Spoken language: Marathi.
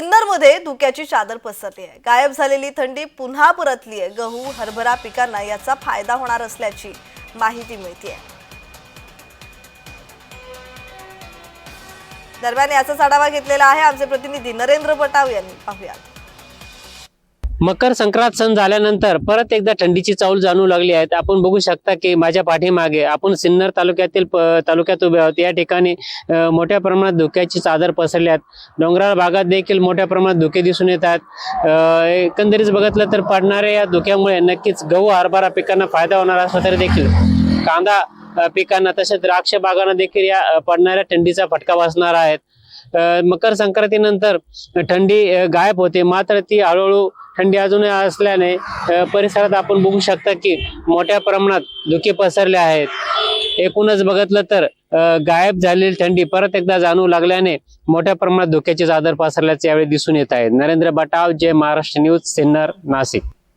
सिन्नरमध्ये धुक्याची चादर पसरली आहे. गायब झालेली थंडी पुन्हा परतली आहे. गहू हरभरा पिकांना याचा फायदा होणार असल्याची माहिती मिळते दरम्यान याचाच आढावा घेतलेला आहे आमचे प्रतिनिधी नरेंद्र पटाव यांनी. पाहुयात. मकर संक्रांत सण झाल्यानंतर परत एकदा थंडीची चाऊल जाणू लागली आहेत आपण बघू शकता की माझ्या पाठीमागे आपण सिन्नर तालुक्यातील प- तालुक्यात उभे आहोत. या ठिकाणी मोठ्या प्रमाणात धुक्याची चादर पसरली आहेत. डोंगराळ भागात देखील मोठ्या प्रमाणात धुके दिसून येतात आहेत. एकंदरीत बघितलं तर पडणाऱ्या या धुक्यामुळे नक्कीच गहू हरभरा पिकांना फायदा होणार असला तरी देखील. कांदा पिकांना तसेच द्राक्ष बागांना देखील या पडणाऱ्या थंडीचा फटका बसणार आहेत. मकर संक्रांतीनंतर थंडी गायब होते. मात्र ती हळूहळू थंडी अजूनही असल्याने परिसरात आपण बघू शकता की मोठ्या प्रमाणात धुके पसरले आहेत. एकूणच बघितलं तर गायब झालेली थंडी परत एकदा जाणू लागल्याने मोठ्या प्रमाणात धुक्याची चादर पसरल्याचे यावेळी दिसून येत आहे नरेंद्र बटाव जे महाराष्ट्र न्यूज सिन्नर नाशिक.